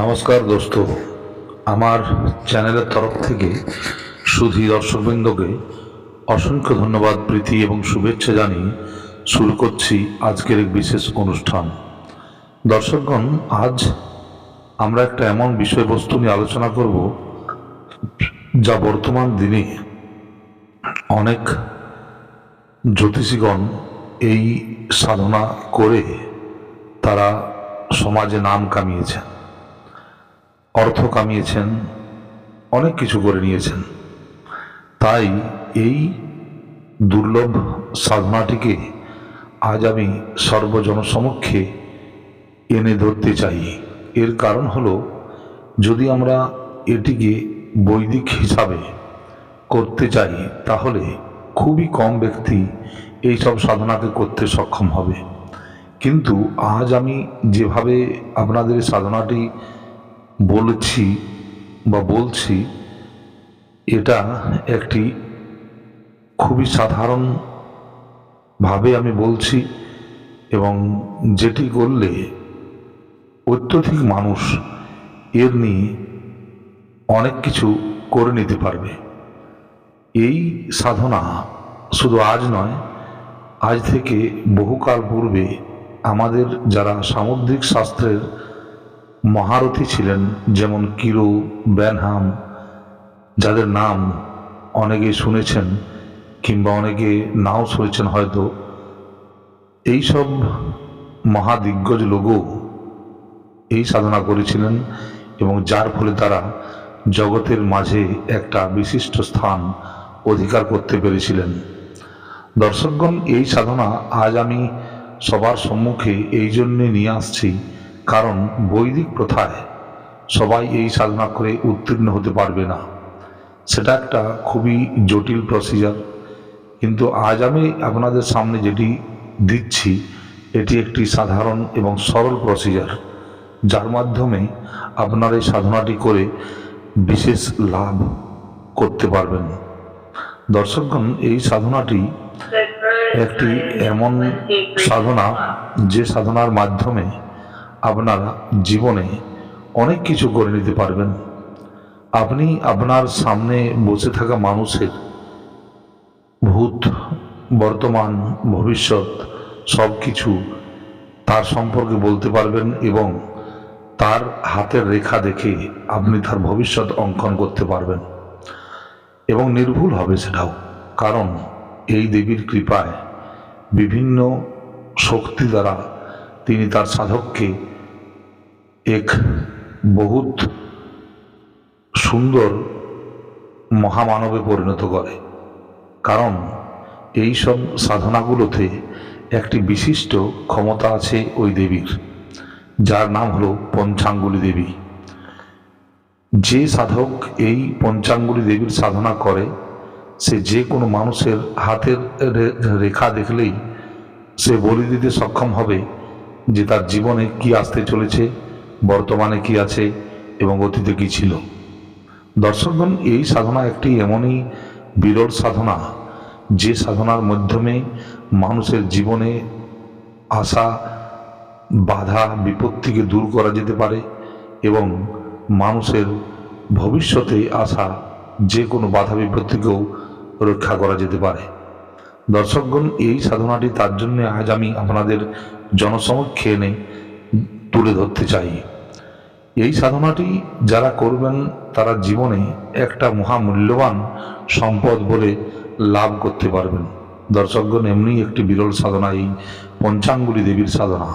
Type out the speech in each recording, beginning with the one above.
নমস্কার দোস্ত। আমার চ্যানেলের তরফ থেকে সুধী দর্শকবৃন্দকে অসংখ্য ধন্যবাদ, প্রীতি এবং শুভেচ্ছা জানিয়ে শুরু করছি আজকের এক বিশেষ অনুষ্ঠান। দর্শকগণ, আজ আমরা একটা এমন বিষয়বস্তু নিয়ে আলোচনা করব যা বর্তমান দিনে অনেক জ্যোতিষীগণ এই সাধনা করে তারা সমাজে নাম কামিয়েছেন। অর্থ কামিয়েছেন, অনেক কিছু করে নিয়েছেন। তাই এই দুর্লভ সাধনাটিকে আজ আমি সর্বজনসমক্ষে এনে ধরতে চাই। এর কারণ হলো, যদি আমরা এটিকে বৈদিক হিসাবে করতে চাই, তাহলে খুবই কম ব্যক্তি এই সব সাধনাকে করতে সক্ষম হবে। কিন্তু আজ আমি যেভাবে আপনাদের সাধনাটি বলেছি বা বলছি, এটা একটি খুবই সাধারণ ভাবে আমি বলছি এবং যেটি করলে অত্যধিক মানুষ এর নিয়ে অনেক কিছু করে নিতে পারবে। এই সাধনা শুধু আজ নয়, আজ থেকে বহুকাল পূর্বে আমাদের যারা সামুদ্রিক শাস্ত্রের মহারথী ছিলেন যেমন কিরো, ব্যানহাম, যাদের নাম অনেকে শুনেছেন কিংবা অনেকে নাও শুনেছেন হয়তো। এইসব মহাদিগ্গজ লোকও এই সাধনা করেছিলেন এবং যার ফলে তারা জগতের মাঝে একটা বিশিষ্ট স্থান অধিকার করতে পেরেছিলেন। দর্শকগণ, এই সাধনা আজ আমি সবার সম্মুখে এই জন্যে নিয়ে আসছি কারণ বৈদিক প্রথায় সবাই এই সাধনা করে উত্তীর্ণ হতে পারবে না। সেটা একটা খুবই জটিল প্রসিজার কিন্তু আজ আমি আপনাদের সামনে যেটি দিচ্ছি, এটি একটি সাধারণ এবং সরল প্রসিজার যার মাধ্যমে আপনারা এই সাধনাটি করে বিশেষ লাভ করতে পারবেন। দর্শকগণ, এই সাধনাটি একটি এমন সাধনা যে সাধনার মাধ্যমে আপনারা জীবনে অনেক কিছু করে নিতে পারবেন। আপনি আপনার সামনে বসে থাকা মানুষের ভূত, বর্তমান, ভবিষ্যৎ সব কিছু তার সম্পর্কে বলতে পারবেন এবং তার হাতের রেখা দেখে আপনি তার ভবিষ্যৎ অঙ্কন করতে পারবেন এবং নির্ভুল হবে সেটাও। কারণ এই দেবীর কৃপায় বিভিন্ন শক্তি দ্বারা তিনি তার সাধককে এক বহুত সুন্দর মহামানবে পরিণত করে। কারণ এই সব সাধনাগুলোতে একটি বিশিষ্ট ক্ষমতা আছে ওই দেবীর, যার নাম হলো পঞ্চাঙ্গুলি দেবী। যে সাধক এই পঞ্চাঙ্গুলি দেবীর সাধনা করে, সে যে কোনো মানুষের হাতের রেখা দেখলেই সে বলে দিতে সক্ষম হবে যে তার জীবনে কি আসতে চলেছে। বর্তমানে কি আছে এবং অতীতে কি ছিল? দর্শকগণ, এই সাধনা একটি এমনই বিরল সাধনা, যে সাধনার মাধ্যমে মানুষের জীবনে আসা বাধা, বিপত্তিকে দূর করা যেতে পারে এবং মানুষের ভবিষ্যতে আসা যে কোনো বাধা, বিপত্তিকেও রক্ষা করা যেতে পারে। দর্শকগণ, এই সাধনাটি তার জন্য আজ আমি আপনাদের জনসমক্ষে এনে তুলে ধরতে চাই। এই সাধনাটি যারা করবেন, তারা জীবনে একটা মহামূল্যবান সম্পদ বলে লাভ করতে পারবেন। দর্শকগণ, এমনি একটি বিরল সাধনা, এই পঞ্চাঙ্গুলি দেবীর সাধনা।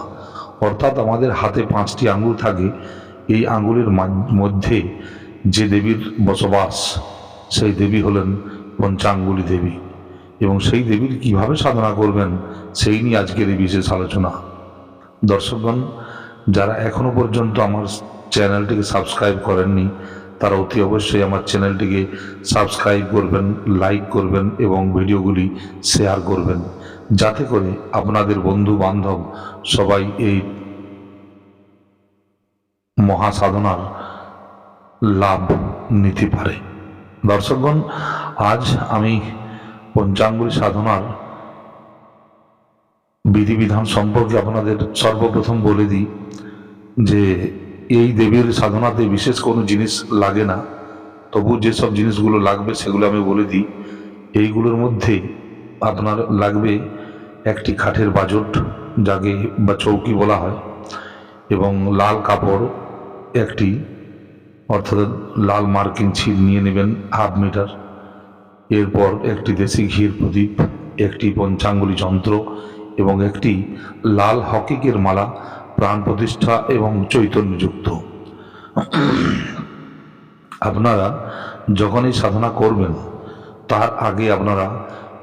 অর্থাৎ আমাদের হাতে পাঁচটি আঙ্গুল থাকে। এই আঙ্গুলের মধ্যে যে দেবীর বসবাস, সেই দেবী হলেন পঞ্চাঙ্গুলি দেবী। এবং সেই দেবীর কীভাবে সাধনা করবেন, সেই নিয়ে আজকের এই বিশেষ আলোচনা। দর্শকগণ যারা এখনও পর্যন্ত আমার চ্যানেলটিকে সাবস্ক্রাইব করেননি, তারা অতি অবশ্যই আমার চ্যানেলটিকে সাবস্ক্রাইব করবেন, লাইক করবেন এবং ভিডিওগুলি শেয়ার করবেন। যাতে করে আপনাদের বন্ধু বান্ধব সবাই এই মহাসাধনার লাভ নিতে পারে। দর্শকগণ, আজ আমি পঞ্চাঙ্গুলি সাধনার বিধিবিধান সম্পর্কে আপনাদের সর্বপ্রথম বলে দিই যে এই দেবীর সাধনাতে বিশেষ কোনো জিনিস লাগে না। তবু যেসব জিনিসগুলো লাগবে সেগুলো আমি বলে দিই। এইগুলোর মধ্যে আপনার লাগবে একটি খাটের বাজট, যাকে বা চৌকি বলা হয়, এবং লাল কাপড় একটি, অর্থাৎ লাল মার্কিন ছিল নিয়ে নেবেন হাফ মিটার। এরপর একটি দেশি ঘির প্রদীপ, একটি পঞ্চাঙ্গুলি যন্ত্র এবং একটি লাল হকিকের মালা, প্রাণ প্রতিষ্ঠা এবং চৈতন্যযুক্ত আপনারা যখনই সাধনা করবেন, তার আগে আপনারা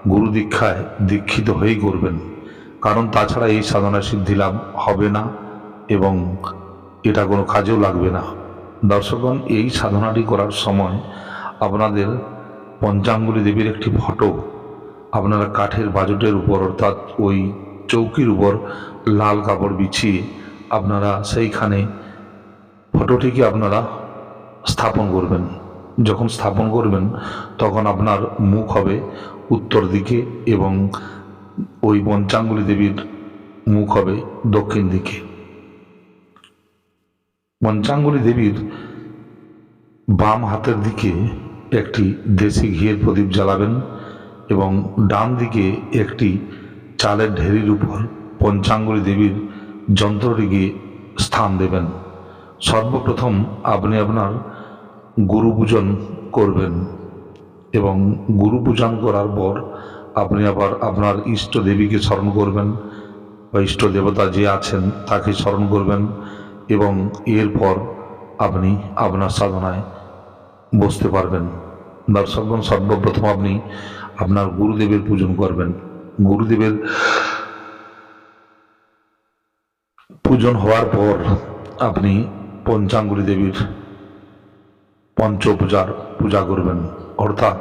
গুরু দীক্ষায় দীক্ষিত হয়েই করবেন। কারণ তাছাড়া এই সাধনা সিদ্ধি লাভ হবে না এবং এটা কোনো কাজেও লাগবে না। দর্শকগণ, এই সাধনাটি করার সময় আপনাদের পঞ্চাঙ্গুলি দেবীর একটি ফটো আপনারা কাঠের বাজটের উপর অর্থাৎ ওই চৌকির উপর লাল কাপড় বিছিয়ে আপনারা সেইখানে ফটোটিকে আপনারা স্থাপন করবেন। যখন স্থাপন করবেন, তখন আপনার মুখ হবে উত্তর দিকে এবং ওই পঞ্চাঙ্গুলি দেবীর মুখ হবে দক্ষিণ দিকে। পঞ্চাঙ্গুলি দেবীর বাম হাতের দিকে একটি দেশি ঘিয়ের প্রদীপ জ্বালাবেন। এবং ডান দিকে একটি চালের ঢেরির উপর পঞ্চাঙ্গুলি দেবীর যন্ত্রটিকে স্থান দেবেন। সর্বপ্রথম আপনি আপনার গুরু পূজন করবেন এবং গুরু পূজন করার পর আপনি আবার আপনার ইষ্ট দেবীকে স্মরণ করবেন। বা ইষ্ট দেবতা যে আছেন তাকে স্মরণ করবেন এবং এরপর আপনি আপনার সাধনায় বসতে পারবেন। দর্শকগণ, সর্বপ্রথম আপনি আপনার গুরুদেবের পূজন করবেন। গুরুদেবের পূজন হওয়ার পর আপনি পঞ্চাঙ্গুলি দেবীর পঞ্চপূজার পূজা করবেন। অর্থাৎ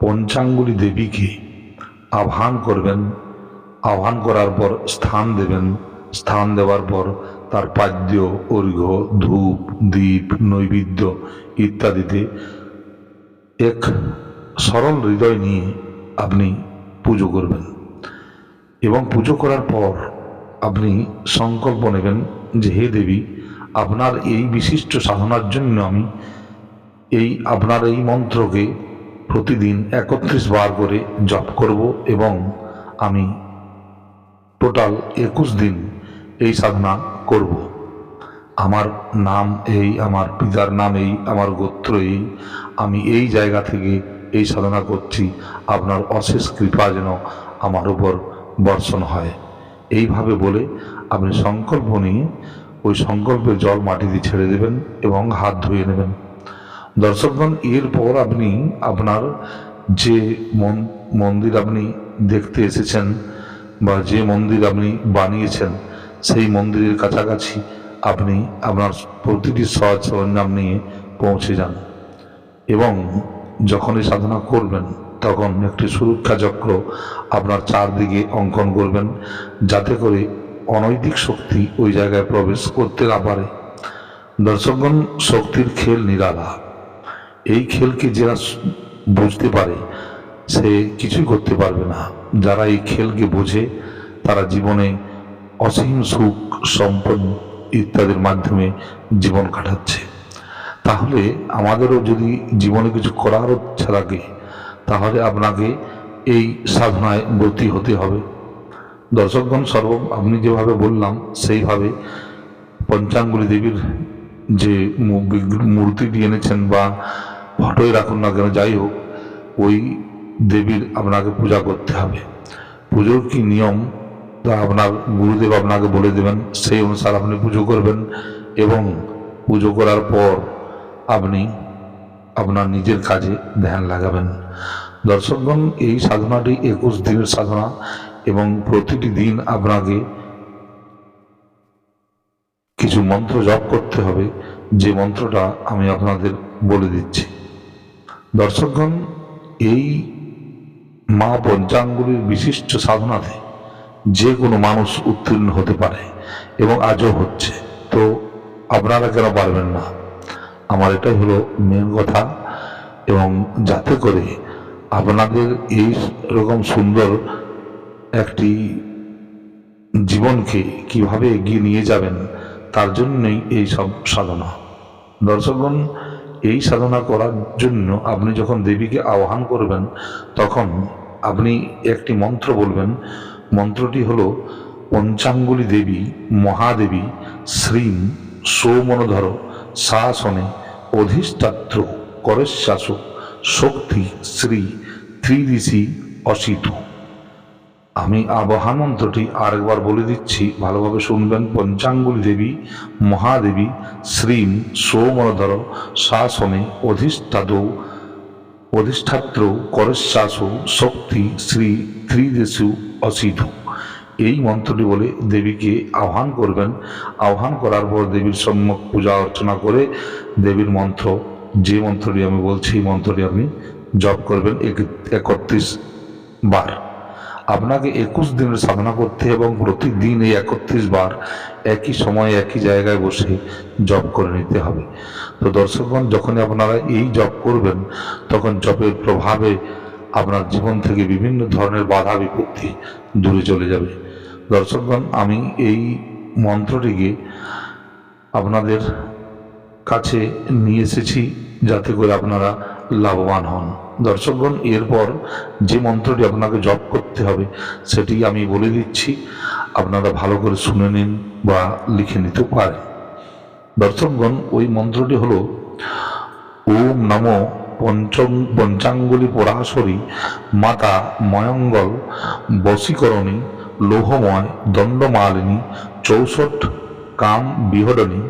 পঞ্চাঙ্গুলি দেবীকে আহ্বান করবেন। আহ্বান করার পর স্থান দেবেন। স্থান দেওয়ার পর তার পাদ্য, অর্ঘ্য, ধূপ দ্বীপ নৈবেদ্য ইত্যাদিতে এক সরল হৃদয় নিয়ে আপনি পুজো করবেন। এবং পুজো করার পর আপনি সংকল্প নেবেন যে, হে দেবী, আপনার এই বিশিষ্ট সাধনার জন্য আমি এই, আপনার এই মন্ত্রকে প্রতিদিন একত্রিশ বার করে জপ করব এবং আমি টোটাল একুশ দিন এই সাধনা করব। আমার নাম এই, আমার পিতার নাম এই, আমার গোত্র এই, আমি এই জায়গা থেকে এই সাধনা করছি। আপনার অশেষ কৃপা যেন আমার উপর বর্ষণ হয়। এইভাবে বলে আপনি সংকল্প নিয়ে ওই সংকল্পের জল মাটিতে ছেড়ে দেবেন এবং হাত ধুয়ে নেবেন। দর্শকগণ এরপর আপনি আপনার যে মন- মন্দির আপনি দেখতে এসেছেন বা যে মন্দির আপনি বানিয়েছেন, সেই মন্দিরের কাছাকাছি আপনি আপনার প্রতিটি সহজ সরঞ্জাম নিয়ে পৌঁছে যান। এবং যখন এই সাধনা করবেন, তখন একটি সুরক্ষা চক্র আপনার চারদিকে অঙ্কন করবেন, যাতে করে অনৈতিক শক্তি ওই জায়গায় প্রবেশ করতে না পারে। দর্শকগণ, শক্তির খেল নিরালা। এই খেলকে যারা বুঝতে পারে, সে কিছুই করতে পারবে না। যারা এই খেলকে বোঝে, তারা জীবনে অসীম সুখ, সম্পদ ইত্যাদির মাধ্যমে জীবন কাটাচ্ছে। তাহলে আমাদেরও যদি জীবনে কিছু করার ইচ্ছা থাকে তাহলে আপনাকে এই সাধনায় ব্রতী হতে হবে। দর্শকগণ, সর্ব, আপনি যেভাবে বললাম, সেইভাবে পঞ্চাঙ্গুলি দেবীর যে মূর্তিটি এনেছেন বা ফটোই রাখুন না কেন, যাই হোক, ওই দেবীর আপনাকে পূজা করতে হবে। পুজোর কি নিয়ম? তা আপনার গুরুদেব আপনাকে বলে দেবেন, সেই অনুসারে আপনি পুজো করবেন এবং পুজো করার পর আপনি আপনার নিজের কাজে ধ্যান লাগাবেন। দর্শকগণ, এই সাধনাটি একুশ দিনের সাধনা এবং প্রতিটি দিন আপনাকে কিছু মন্ত্র জপ করতে হবে। যে মন্ত্রটা আমি আপনাদের বলে দিচ্ছি। দর্শকগণ, এই মা পঞ্চাঙ্গুলির বিশিষ্ট সাধনাতে যে কোনো মানুষ উত্তীর্ণ হতে পারে এবং আজও হচ্ছে। তো আপনারা কেন পারবেন না? আমার এটাই হলো মেন কথা এবং যাতে করে আপনাদের এই রকম সুন্দর একটি জীবনকে কীভাবে এগিয়ে নিয়ে যাবেন, তার জন্যই এই সব সাধনা। দর্শকগণ, এই সাধনা করার জন্য আপনি যখন দেবীকে আহ্বান করবেন, তখন আপনি একটি মন্ত্র বলবেন। মন্ত্রটি হলো, পঞ্চাঙ্গুলি দেবী, মহাদেবী, শ্রীম, সৌমনধর শাসনে অধিষ্ঠাত্র করেশ্বাস শক্তি শ্রী ত্রিদিশি অসিতু। আমি আবহান মন্ত্রটি আরেকবার বলে দিচ্ছি, ভালোভাবে শুনবেন। পঞ্চাঙ্গুলি দেবী, মহাদেবী, শ্রীম সৌমনধর শাসনে অধিষ্ঠাত, অধিষ্ঠাত্র করেশ্বাস শক্তি শ্রী ত্রিদেশু অসিধু এই মন্ত্রটি বলে দেবীকে আহ্বান করবেন। আহ্বান করার পর দেবীর সম্মুখ পূজা অর্চনা করে দেবীর মন্ত্র, যে মন্ত্রটি আমি বলছি, এই মন্ত্রটি আপনি জপ করবেন একত্রিশ বার। আপনাকে একুশ দিনের সাধনা করতে এবং প্রতিদিন এই একত্রিশ বার একই সময়ে একই জায়গায় বসে জপ করে নিতে হবে। তো দর্শকগণ, যখনই আপনারা এই জপ করবেন, তখন জপের প্রভাবে আপনার জীবন থেকে বিভিন্ন ধরনের বাধা বিপত্তি দূরে চলে যাবে। দর্শকগণ আমি এই মন্ত্রটিকে আপনাদের কাছে নিয়ে এসেছি যাতে করে আপনারা লাভবান হন। দর্শকগণ এরপর যে মন্ত্রটি আপনাকে জপ করতে হবে, সেটি আমি বলে দিচ্ছি। আপনারা ভালো করে শুনে নিন বা লিখে নিতে পারেন। দর্শকগণ ওই মন্ত্রটি হলো, ওম নম পঞ্চম পঞ্চাঙ্গুলি পরাশরী মাতা ময়ঙ্গল বশীকরণী লৌহময়, দণ্ডমালিনী, চৌষট, কাম বিহরণী,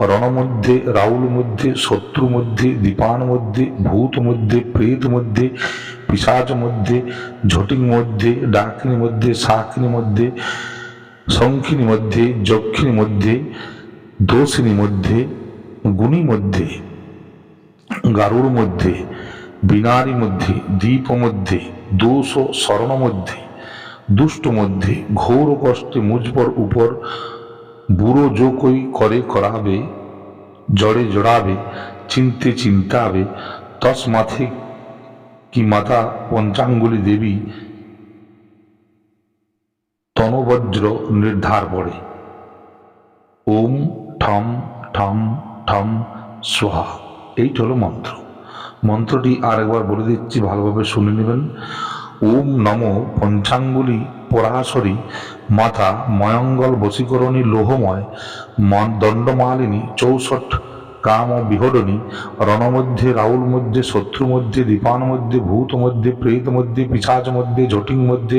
রণমধ্যে রাউল মধ্যে শত্রু মধ্যে দীপান মধ্যে ভূত মধ্যে প্রেত মধ্যে পিসাচ মধ্যে ঝটিং মধ্যে ডাকিনী মধ্যে শাকিনী মধ্যে শঙ্খিনী মধ্যে যক্ষিণী মধ্যে দোষিনী মধ্যে গুণী মধ্যে গারুর মধ্যে বিনারী মধ্যে দ্বীপ মধ্যে দোষ ও মধ্যে দুষ্ট মধ্যে ঘোর কষ্টে মুজবর উপর বুড়ো যোগই করে করাবে, জড়ে জড়াবে, চিনতে চিন্তাবে, তস মাথে কি মাথা পঞ্চাঙ্গুলি দেবী তনবজ্র নির্ধার পড়ে ওম ঠম ঠম ঠম সোহা এইটি হলো মন্ত্র। মন্ত্রটি আরেকবার বলে দিচ্ছি, ভালোভাবে শুনে নেবেন। ওম নম পঞ্চাঙ্গুলি পরাশরী মাতা ময়ঙ্গল বশীকরণী লোহময় দণ্ডমালিনী চৌষট কাম বিহরণী রণমধ্যে রাউল মধ্যে শত্রু মধ্যে দীপান মধ্যে ভূত মধ্যে প্রেত মধ্যে পিছাচ মধ্যে জটিং মধ্যে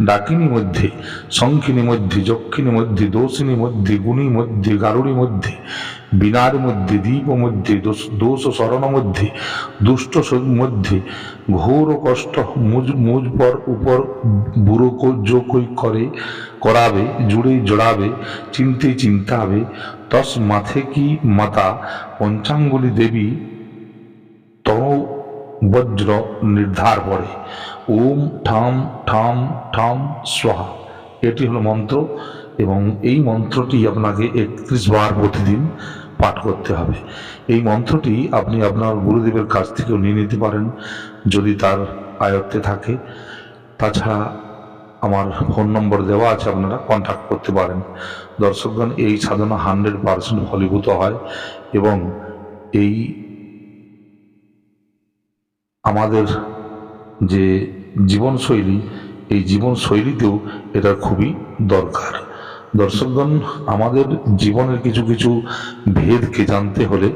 ডাকিনী মধ্যে শঙ্খিনী মধ্যে যক্ষিণী মধ্যে দোষিনী মধ্যে গুণী মধ্যে গারুড়ী মধ্যে বিনার মধ্যে দ্বীপ মধ্যে দোষ স্মরণ মধ্যে দুষ্ট মধ্যে ঘোর কষ্ট মুজ পর উপর বুড়ো কৈ করে, করাবে, জুড়ে জড়াবে, চিনতে চিন্তাবে, তস মাথে কি মাতা, পঞ্চাঙ্গুলি দেবী তন বজ্র নির্ধার পড়ে ওম ঠাম ঠাম ঠাম স্বাহা। এটি হলো মন্ত্র এবং এই মন্ত্রটি আপনাকে একত্রিশ বার প্রতিদিন পাঠ করতে হবে। এই মন্ত্রটি আপনি আপনার গুরুদেবের কাছ থেকেও নিয়ে নিতে পারেন, যদি তার আয়ত্তে থাকে। তাছাড়া আমার ফোন নম্বর দেওয়া আছে, আপনারা কন্ট্যাক্ট করতে পারেন। দর্শকগণ, এই সাধনা হান্ড্রেড পার্সেন্ট ফলীভূত হয় এবং এই আমাদের যে জীবনশৈলী, এই জীবনশৈলীতেও এটা খুবই দরকার। দর্শকগণ আমাদের জীবনের কিছু কিছু ভেদকে জানতে হলে